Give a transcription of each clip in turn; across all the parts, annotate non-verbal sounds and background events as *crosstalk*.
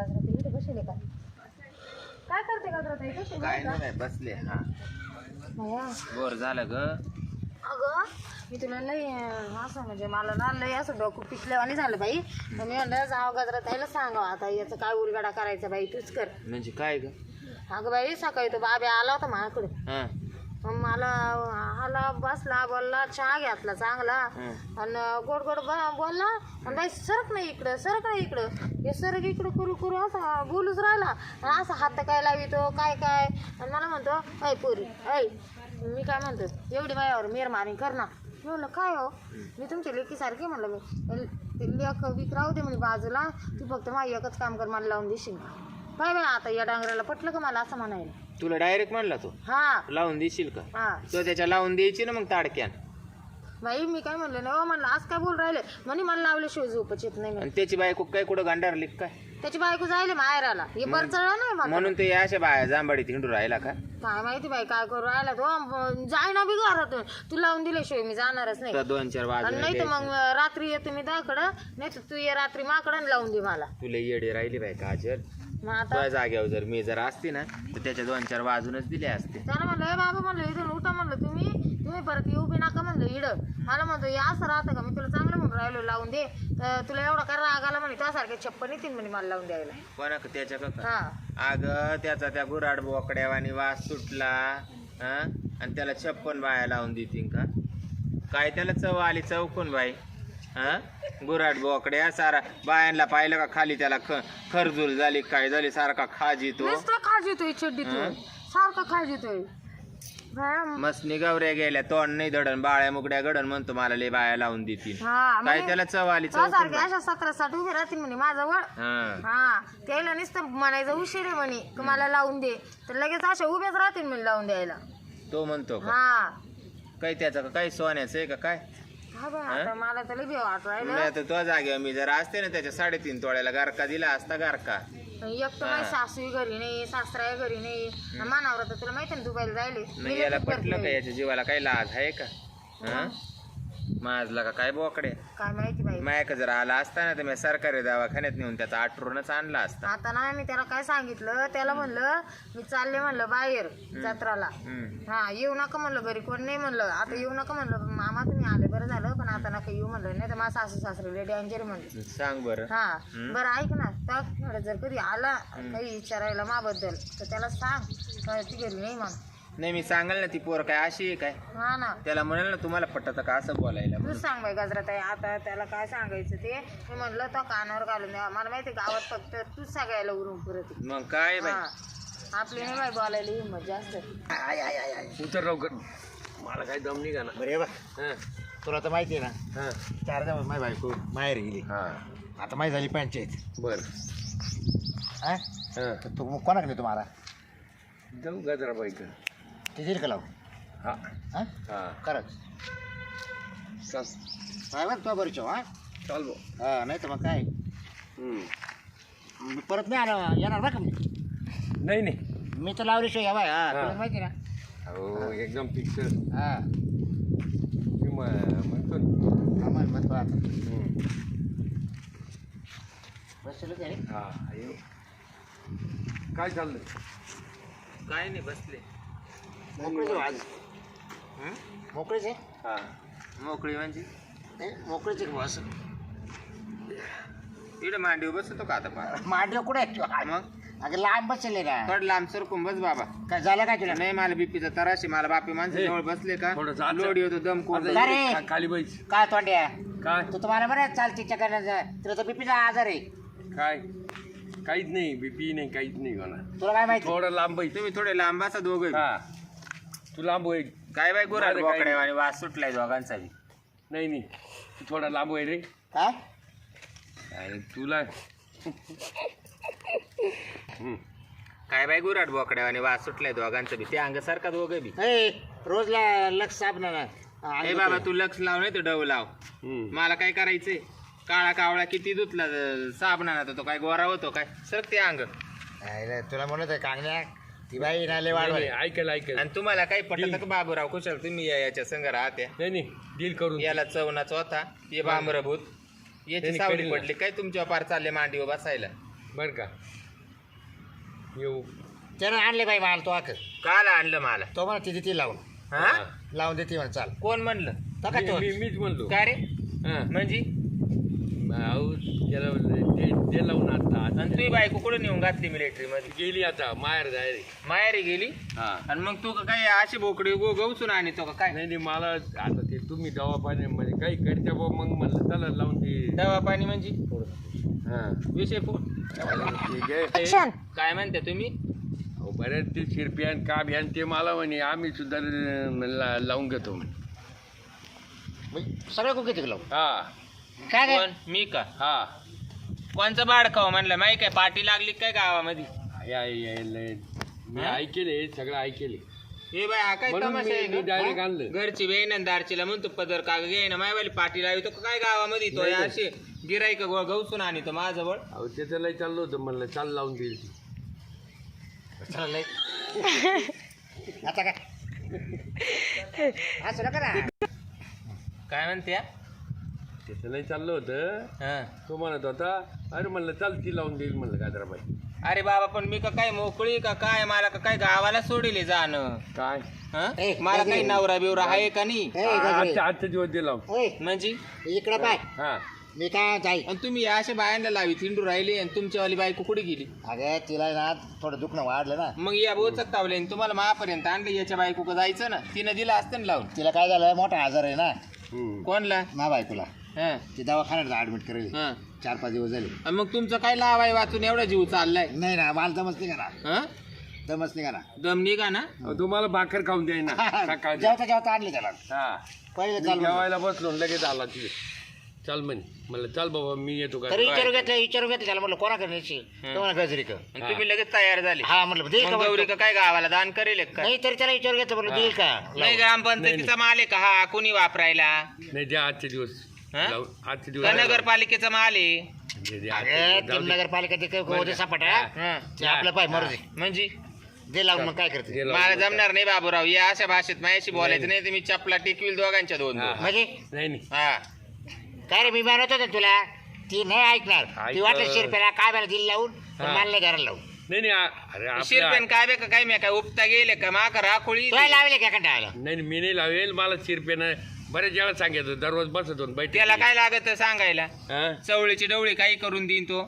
गाजराताई इथे बसले का? काय करते गाजराताई कशी काय नाही बसले हा. भया. बोर झालं ग. अगं मी तुला अं, असं म्हणजे मला ना लई असं डोकं पिकल्यावानी झालं बाई. तर मी म्हणलं जावं गाजराताईला सांगावं. आता याचं काय उलगडा करायचा बाई तूच कर. म्हणजे काय ग? अगं बाई सकाळी तो बाबे आला होता माझ्याकडे. हा. मग मला आला बसला बोलला चहा घेतला चांगला. आणि गोड गोड ब- बोलला आणि बाई सरक नाही इकडं सरक नाही इकडं. हे सरक इकडं करू करू असं बोलूच राहिला. आणि असं हात काय लावितो काय काय? आणि मला म्हणतो ऐ पोरी ऐ मी काय म्हणतो एवढी बायावर मेर मारी कर ना. मी म्हणलं काय हो? मी तुमच्या लेकीसारखी म्हणलं मी. ते लेख विक राहू दे म्हणे बाजूला. तू फक्त माझी एकच काम कर मला लावून देशील. काय बाय आता या डांगराला पटलं का मला असं म्हणायला? तुला डायरेक्ट म्हणला तो. हा. लावून देशील का? हा. तो त्याच्या लावून द्यायची ना मग ताडक्यान. बाई मी काय म्हणलं नाही हो म्हणलं आज काय बोल राहिले? म्हणे मला लावल्याशिवाय झोपच येत नाही म्हणे. आणि त्याची बायको काय कुठं गांडारली का काय? त्याची बायको जायले माहेराला हे परचळलं नाही मला म्हणून ते अशा बाया जांबाडीत हिंडू राहिला का? काय माहिती बाई काय करू राहिला तो. जाय ना बी घरातून. तू लावून दिल्याशिवाय मी जाणारच नाही. तर दोन चार आणि वाजून नाही तर मग रात्री येतो मी दाकडं नाही तर तू ये रात्री माकडं लावून दे मला. तुला येडी राहिली बाय काजल. मग आता तुझ्या जाग्यावर जर मी जर असते ना तर त्याच्या दोन चार वाजूनच दिले असते. त्याला म्हणलं "ए बाबा म्हणलं इथून उठा म्हणलं तुम्ही. तुम्ही परत येऊ बी नका म्हणलं इड. मला म्हणतो हे असं राहतं का? मी तुला चांगलं म्हणून राहिलो लावून दे. तर तुला एवढा करा राग आला म्हणे? त्यासारखे छप्पन येतील म्हणे मला लावून द्यायला. कोणा त्याच्या का हा. अग त्याचा त्या गुराड बोकड्यावानी वास सुटला हा? आणि त्याला छप्पन बाया लावून देतील का? काय त्याला चव आली? चौकून बाई? हा? गुराड बोकड्या सारा. बायांना पाहिलं का खाली त्याला ख खरजूल झाली काय झाली सारखा खाज येतो. नुसतं खाज येतोय चड्डीतून. सारखं खाज येतोय. बाया, मसनी गवऱ्या गेल्या तोंड नाही धडण बाळ्या मुगड्या गडण म्हणतो मला लय बाया लावून देतील. हा काय त्याला चव आली बाई. अशा सतरा साठ उभी राहतील म्हणे माझ्याजवळ हा. हा त्याला नुसतं म्हणायचं उशीर आहे म्हणे की मला लावून दे. तर लगेच अशा उभ्याच राहतील म्हणे लावून द्यायला. तो म्हणतो का? हा. काय त्याचं का? काय सोन्याचं आहे का? काय? हा? आता मला तर भेव वाटू तो जागेवर मी जर असते ना त्याच्या साडेतीन तोळ्याला गारका दिला असता गारका. एक तर माझी सासू घरी नाही सासरा घरी नाही. मानावर तर तुला माहिती ना दुबईला जायले. याला पटलं का याच्या जीवाला काही लाज आहे का? हा? माझला का? काय बोकडे? काय माहिती बाई. मायक जर आला असता ना तर मी सरकारी दवाखान्यात नेऊन त्याचा आठवूनच आणला असता. आता ना मी त्याला काय सांगितलं? त्याला म्हणलं मी चालले म्हणलं बाहेर जत्राला. हा येऊ नका म्हणलं घरी कोण नाही म्हणलं. आता येऊ नका म्हणलं मामा तुम्ही आले बरं झालं पण आता नका येऊ म्हणलं. नाही तर माझा सासू सासरे डेंजर म्हणलं. सांग बरं. हा बरं ऐक ना तर जर कधी आला काही विचारायला माबद्दल तर त्याला सांग. ती घरी नाही मग नाही मी सांगाल ना ती पोर काय अशी आहे काय? हा ना. त्याला म्हणाल ना तुम्हाला पटत का असं बोलायला तूच सांग बाई गजरात आहे आता त्याला काय सांगायचं ते? मी म्हणलं तो कानावर घालून द्या मला माहिती आहे गावात फक्त तूच सगळ्याला उरून पुरत. मग काय बाई? हा. आपली नाही बाई बोलायला हिंमत जास्त. उतर लवकर मला काही दम निघा ना बरे बा. हं, तुला तर माहिती आहे ना हं. चार दिवस माझी बायको माहेर गेली. हा. आता माझी झाली पंचायत. बर. हा? हं. तर तू कोणाकडे नाही तुम्हाला जाऊ गजराबाईक ते का लावू हा. हा? हा. खरंच चाल. काय बरं तो बरीच हा? चाल भाऊ हा नाही तर मग काय. मी परत नाही आलो येणार बरं का मी? नाही नाही. मी तर लावल्याशिवाय या बाय. हा. तुला माहिती ना? हो एकदम फिक्स हा. मी म- म्हणतो ना. आम्हाला म्हणतो आता. हं. बसलो ते हा येऊ काय चाललंय? काय नाही बसले. मोकळीच आहे. आज हं? मोकळीच आहे? हा. मोकळी म्हणजे? नाही मोकळीच आहे बस. इकडे मांडीवर बसतो का आता पा मांडलं कुठे? मग? अगं लांब बसले ना. थोडं लांब सरकून बस बाबा. काय झालं काय तुला? नाही मला बीपीचा तराशी मला बापी माणसं जवळ बसले का? थोडं जा- लोड येतो दम कोण आता अरे! खा- खाली बैस. काय तोंड्या? काय? तू तुम्हाला बरं चालते चक्कर तुला तर बीपीचा आजार आहे. काय? काहीच नाही बीपी नाही काहीच नाही होणार तुला काय माहिती? थोडं लांब बैस. तुम्ही थोडे लांब बसा दोघं हा. तू लांब होय. काय बाय माझं काय बोकड्या आणि वास सुटलाय दोघांचा बी. नाही नाही. तू थोडा लांब होय रे. काय अरे तुला. हं. काय बाय गुराड बोकड्या आणि वास सुटलाय दोघांचा बी. ते अंग सारखा दोघं बी. ए, रोज ला- लक्ष साबण ना ए बाबा तू लक्ष लाव नाही तर डव लाव. हं. मला काय करायचंय? काळा कावळा किती धुतला साबणा तो काय गोरा होतो काय? सर ते अंग. तुला म्हणत आहे कांगण्या ती बाई नाले नाही, वाढवाय. नाही, ऐकेल ऐकेल. आणि तुम्हाला काही पटत का बाबूराव? कुशल तुम्ही या याच्या संघ राहत्या नाही नाही डील करून याला चवनाच होता. हे बामरभूत याची त्यांनी सावली. पडली. काय तुमच्या पार चालले मांडीवर बसायला? बरं का. येऊ. त्यानं आणले बाई माल तो आक काल आणलं मला? तो म्हणा ती देते लावून. हा? लावून देते म्हणा चाल. कोण म्हणलं? तो काय तो? मी- मीच म्हणलो. काय रे? हा. म्हणजे? अहो, त्याला ते ते लावून आता आणि आता तुझी बायको कुठं नेऊन घातली मिलिटरी मध्ये? गेली आता माहेर जाय रे माहेरी गेली? हा. आणि मग तू का काय अशी बोकडी गो गवसून आणि तो का? काय? नाही नाही मला आता ते तुम्ही दवाखान्यामध्ये काही करता बा मग म्हणलं चला लावून ते दवा पाणी म्हणजे? हा. विषय फोन ठीक आहे. ऍक्शन काय म्हणते तुम्ही? अहो, बऱ्याच ते शिरप्यान का भ्यान ते मला म्हणे आम्ही सुद्धा अं, ला- लावून घेतो म्हणे. म्हणजे सगळं कुठे लावून? हा. काय काय कोण मी का हा कोणचं बाडकाव म्हणलं माहिती काय पाठी लागली काय गावामध्ये. मी हा? ऐकेले सगळं ऐकेले हे बाय हा काय म्हणून तमाशा मी- आहे मी का? direct आणलं. घरची बेन दारचीला म्हणतो पदर का घे ना मायवाली पाठी लावी तो काय गावामध्ये तो नाही, नाही. असे गिराईक गवसून आणि तो माझ्याजवळ अहो त्याचं लय चाललं होतं म्हणलं चाल लावून देईल ती. चाललंय *laughs* आता काय असं नका ना काय म्हणते हा? त्याचं लय चाललं होतं. हा. तो म्हणत होता अरे म्हणलं चाल ती लावून देईल म्हणलं गाजराबाई. अरे बाबा पण मी का काय मोकळी का काय? मला का काय गावाला सोडिले जाणं? काय? हं? ए, मला. काही नवरा बिवरा आहे का नाही? ए, गजरे. आजच्या आजच्या दिवस दे लावून. ओय म्हणजे? इकडं पाय. हा. मी काय जाई? आणि तुम्ही अशा बायांना लावी थिंडू राहिली आणि तुमच्यावाली बायको कुठे गेली? अगं तिला ना थोडं दुखणं वाढलं ना. मग या बोचक तावले आणि तुम्हाला महापर्यंत आणलं याच्या बायको का जायचं ना? तिनं दिलं असतं ना लावून. तिला काय झालं मोठा आजार आहे ना. हम्म. कोणला? मा बायकोला. हं, ती दवाखान्यात ऍडमिट करेल. हं. चार पाच दिवस झाले. आणि मग तुमचं काय लावाय वाचून? एवढा जीव चाललाय. नाही ना मला दमच निघा ना? हं? दमच निघा ना? दम निघा ना? अहो, तुम्हाला भाकर खाऊन द्याय ना सकाळी. जेवता जेवता आणली त्याला. हा. पहिले मी चाल म्हणलं. जेवायला बसलो आणि लगेच आला तिथे. चल म्हणे. म्हणलं चल बाबा मी येतो का? तरी विचारू घेतलं विचारू घेतलं त्याला. म्हटलं कोणा करायची तुम्हाला गजरी का? आणि तुम्ही लगेच तयार झाले. हा म्हटलं देईल का मग गौरी? का काय गावाला दान करेल का? नाही तरी त्याला विचारू घेतलं म्हटलं देईल का? नाही ग्रामपंचायतीचा माल आहे का? हा कोणी वापरायला? नाही द्या आजचे दिवस. हा? लावून- आजचे का दिवस नगरपालिकेचा माल आहे? दे, दे, आजचे अरे दिवस, जाऊ तीन दे. नगरपालिका ते काय बरं. होते सापट हा. ते आपलं पाय मरू दे. म्हणजे? दे लावून मग काय करते? दे लावून मला. जमणार नाही बाबूराव. या अशा भाषेत माझ्याशी बोलायचं नाही. तुम्ही चपला टिकविल दोघांच्या दोन हा. दोन. म्हणजे? नाही नाही. हा. काय रे मी म्हणत होतो ना तुला. ती नाही ऐकणार. ती ऐक. वाटलं शिरपेला काय मला दिली लावून पण हा. मला नाही घराला लावून. नाही नाही आ- अरे शिरपेन आपल्या काय बे का काय मी काय उपता गेले का? मा का राखोळी तुला लावले का कंटाळाला नाही नाही, मी नाही लावेल. मला शिरपेनं बऱ्याच वेळा सांगितलं दररोज बसत होतो बैठक. त्याला काय लागत सांगायला? हा? चवळीची डवळी काही करून देईन तो.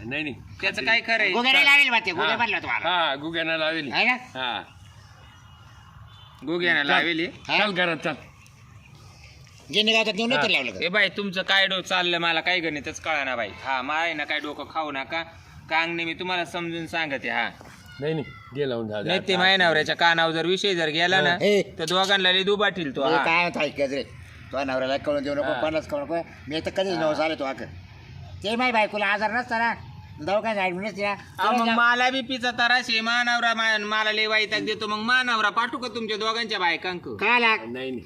नाही नाही. त्याचं काय खरंय? गुगरे लावेल हा. म्हणलं तुम्हाला. हा गुग्यानं लावेल. आहे ना? हा. गुग्यानं लावेली हा? चल घरात चल. नेऊन तर लावलं ए बाई तुमचं काय डो चाललं मला काय गणितच कळा ना बाई. हा माय ना काय डोकं खाऊ नका. कांगणे मी तुम्हाला समजून सांगते हा. नाही नाही. दे लावून नाही ते माय नवऱ्याच्या कानावर जर विषय जर गेला ना हे. तर दोघांना लई दुबाटील तो हा. काय म्हणतो ऐक गजरे. तुझ्या नवऱ्याला कळून देऊ नको. पन्नास कळू नको. मी तर कधीच नवस आले तो आक ते माही बायकोला आजार नसता ना. दवाखान्यात ऍडमिट नसते ना. अहो, मग मला बी पिचा तरास आहे मानवरा मा- मला लय वाईटाक देतो. मग मानवरा पाठवू का तुमच्या दोघांच्या बायकांक? काय लाग नाही नाही.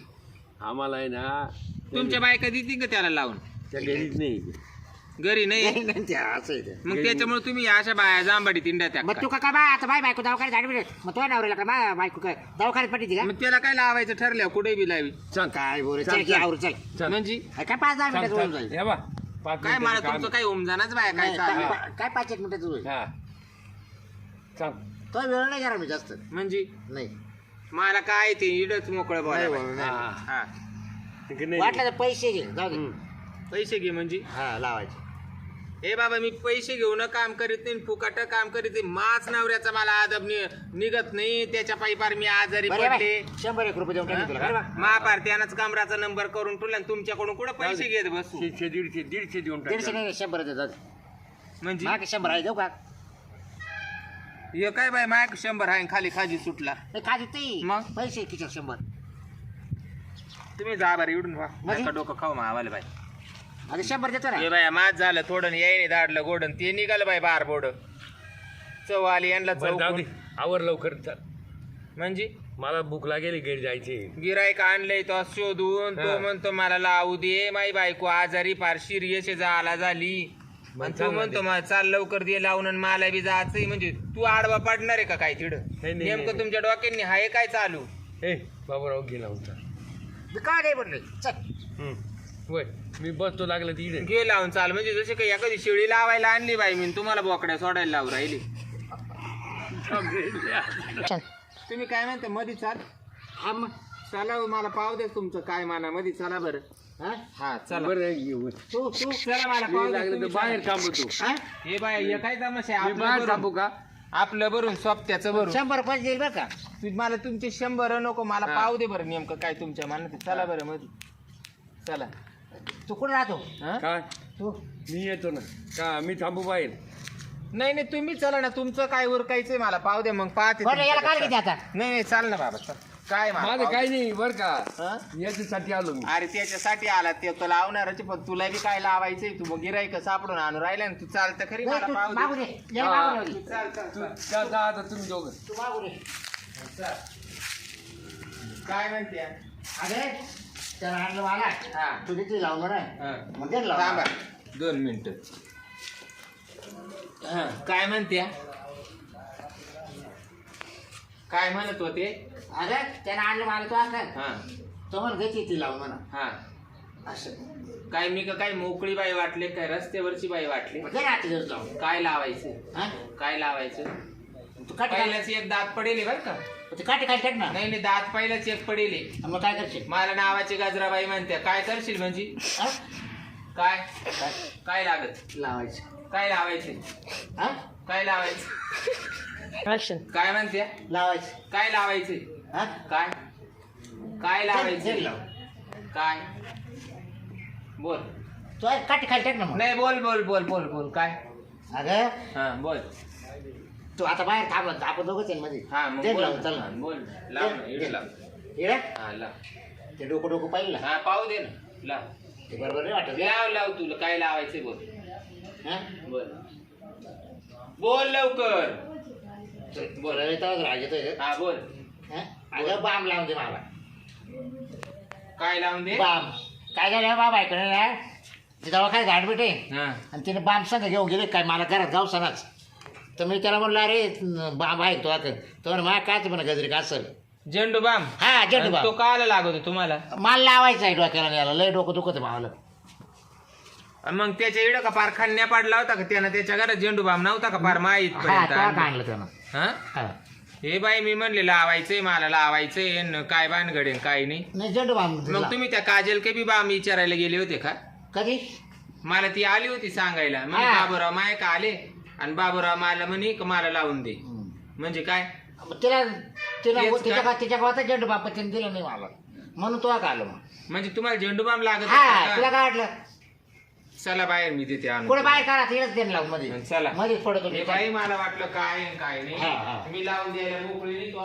आम्हाला आहे ना तुमच्या बायका देतील का त्याला लावून? त्या घरीच नाही. घरी नाही. ते असं आहे ते. मग त्याच्यामुळे तुम्ही अशा बाया जांबाडी तिंड्या त्या मग तू का काय बा आता बाय बायको दवाखान्यात ऍडमिट मग तुझ्या नवऱ्याला काय बाय बायको काय दवाखान्यात पाठीची का? मग त्याला काय लावायचं ठरलं कुठे बी लावी? चल काय बोल चल, चल की चल. आवर चल. चल. म्हणजे? काय पाच दहा मिनिटात होऊन. जाईल. हे बा पाच काय मला काम. तुमचं काही उमजानाच बाया? काय नाही? पा- काय पाच एक मिनिटात होईल? हा. चल. तो वेळ नाही करा मी जास्त. म्हणजे? नाही. मला काय ते इडच मोकळं नाही, बोला नाही. हा. हा नाही? वाटलं तर पैसे घे जाऊ दे. हम्म. पैसे घे म्हणजे? हा लावायचे. हे बाबा मी पैसे घेऊन काम करीत नाही फुकट काम करीत नाही. माच नवऱ्याचा मला आदब नि- निघत नाही. त्याच्या पायी पार मी आजारी बरं पडले. शंभर एक रुपये देऊन टाकेन तुला. बरं बा? महापार त्यानंच कामराचा नंबर करून ठेवला आणि तुमच्याकडून कुठं पैसे घेत बसू? दीडशे दीडशे दीडशे देऊन टाक. दीडशे नाही शंभर दे जाऊ दे. म्हणजे? मागे शंभर आहे देऊ का? हे काय बाय माय शंभर आहे आणि खाली खाजी सुटला. नाही खाजी ते. मग? पैसे खिशात शंभर. तुम्ही जा बरं इडून व्हा म्हणजे? डोकं खाऊ मावाले बाय. आता शंभर देतो ना. हे बाय माझ झालं थोडं यायने दाडलं गोडन ते निघालं बाय बार बोड. चव आली यांना बरं, जाऊ दे. चव आवर लवकर चल. म्हणजे? मला भूक लागेल घरी जायचे. गिरायक आणलंय तो शोधून. तो हा. म्हणतो मला लावू दे माई बायको. आजारी फार सिरियस झाला झाली. मग आणि तू म्हणतो दे. मला चाल लवकर दे लावून आणि मला बी जायचंय. म्हणजे तू आडवा पडणार आहे का काय तिड? नाही, नाही, नेमकं नाही. तुमच्या डोक्यांनी हाय काय चालू? ए बाबूराव घे लावून चल. मी काय नाही म्हणले चल. वय. मी बसतो लागलं तिकडे घे लावून चाल. म्हणजे जशी काही एखादी शिळी लावायला आणली बाई मी तुम्हाला बोकड्या सोडायला लावून राहिली. तुम्ही काय म्हणता मधी चाल. हा मग. चला हो, मला पाव दे तुमचं काय माना मधी चला बरं. हा? हा चला. बरं घेऊ तू तू चला मला पाव मी दे लागलं तर तुम्ही बाहेर चला. थांबतो हा? हे बाय हे काय तमाशा आहे? मी बाहेर आपलं थांबू भरून का? आपलं भरून सोपत्याचं भरून. शंभर रुपये देईल बरं का? तू- मला तुमचे शंभर नको मला हा. पाव दे बरं नेमकं काय तुमच्या मनात चला बरं मधी. चला. तू कुठं राहतो? हा? काय? तू? मी येतो ना. का मी थांबू बाहेर? नाही नाही तुम्ही चला ना. तुमचं काय उरकायचंय मला? पाव दे मग. पाहते बरं याला काय तुमच्याकडे. किती आता. नाही नाही चाल ना बाबा चल. काय मला माझं पाव काही नाही बर का. हा? याच्यासाठी आलो मी. अरे त्याच्यासाठी आला. ते तर लावणारच पण तुला बी काय लावायचंय? तू मग गिराईक सापडून आणून राहिला ना. तू चालतं खरी नाही, मला तू पाव मागू दे. दे याला हा. मागू दे. चाल चाल तू चाल. जा जा आता तुम्ही दोघं. तू मागू दे. काय म्हणते? अरे त्याला आणलं मला. हा. तू हा. मग थांबा. दोन मिनिट. काय म्हणते काय म्हणत होते? अरे त्यानं आणलं मला तू आता हा. तो म्हणून घेते ती लावून म्हणा. हा. असं. काय मी का काय मोकळी बाई वाटले काय रस्त्यावरची बाई वाटली? मग दे ना आजच्या दिवस लावून. काय लावायचं? हा? काय लावायचं? तू काटे पहिल्याच एक दात पडेल बर का? ते काटे काढ टाक ना. नाही नाही दात पहिलाच एक पडेल मग काय करशील? मला नावाची गाजराबाई म्हणते. काय करशील म्हणजे? हा? काय? काय? काय लागत? लावायचं. काय लावायचे? हा? काय लावायचं? काय म्हणते? लावायचं. काय लावायचे? हा? काय? काय लावायचे? लाव. काय? बोल. तू काटे खाली टाक ना मग. नाही बोल बोल बोल बोल बोल. काय? अगं हा बोल. तू आता बाहेर थांबला आपण दोघंच आहे मध्ये. हा मग बोल लावून, चल. हा, ना. बोल लाव ना इकडे लाव. इकडे? हा लाव. ते डोकं डोकं पाहिलं हा पाहू दे ना. लाव. ते बरोबर नाही वाटत. लाव लाव तुला. काय लावायचे बोल. हा? बोल. बोल लवकर. चल, बोल. रे, तेव्हाच राग येतोय रे. हा बोल. हा? अगं बाम लावून दे मला. काय लावून दे? बाम. काय झालं? बाबा ऐकलं ना? ते दवाखान्यात झाड भेटे हा. आणि तिने बाम संग घेऊन गेले काय मला घरात गाव सणाच तर मी त्याला म्हणलं अरे बाम आहे तो आता. तो म्हणे मला काच म्हणा गजरी का असेल झेंडू बाम. हा झेंडू तो बाम. काला लागतो तुम्हाला? मला लावायचं आहे डोक्याला याला लय डोकं दुखत भावाला. आणि मग त्याच्या इडं का पार खन्या पाडला होता का त्यानं? त्याच्या घरात झेंडू बाम नव्हता का पार माहीत हा तो आणलं त्यानं? हा? हा. हे बाई मी म्हणले लावायचंय मला लावायचंय न काय बांधगडे काय नाही. नाही झेंडू बाम मग. तुम्ही त्या काजल के बी बाम विचारायला गेले होते का? कधी? मला ती आली होती सांगायला. म्हणजे हा. बाबूराव माय का आले? आणि बाबूराव मला म्हणे का मला लावून दे. म्हणजे काय? मग तिला तिला तेच का? तिच्या गावात झेंडू बाप तिने दिलं नाही मला. म्हणून तो का आलो मग. म्हणजे तुम्हाला झेंडू बाम लागत हा होता तुला का? काय वाटलं? चला बाहेर मी तिथे आणून बाहेर काढा तिलाच देणं लावून मध्ये. चला. मध्येच पडतो हे बाई मला वाटलं काय आहे, काय हा, हा. नाही मी लावून द्यायला मोकळी नाही तो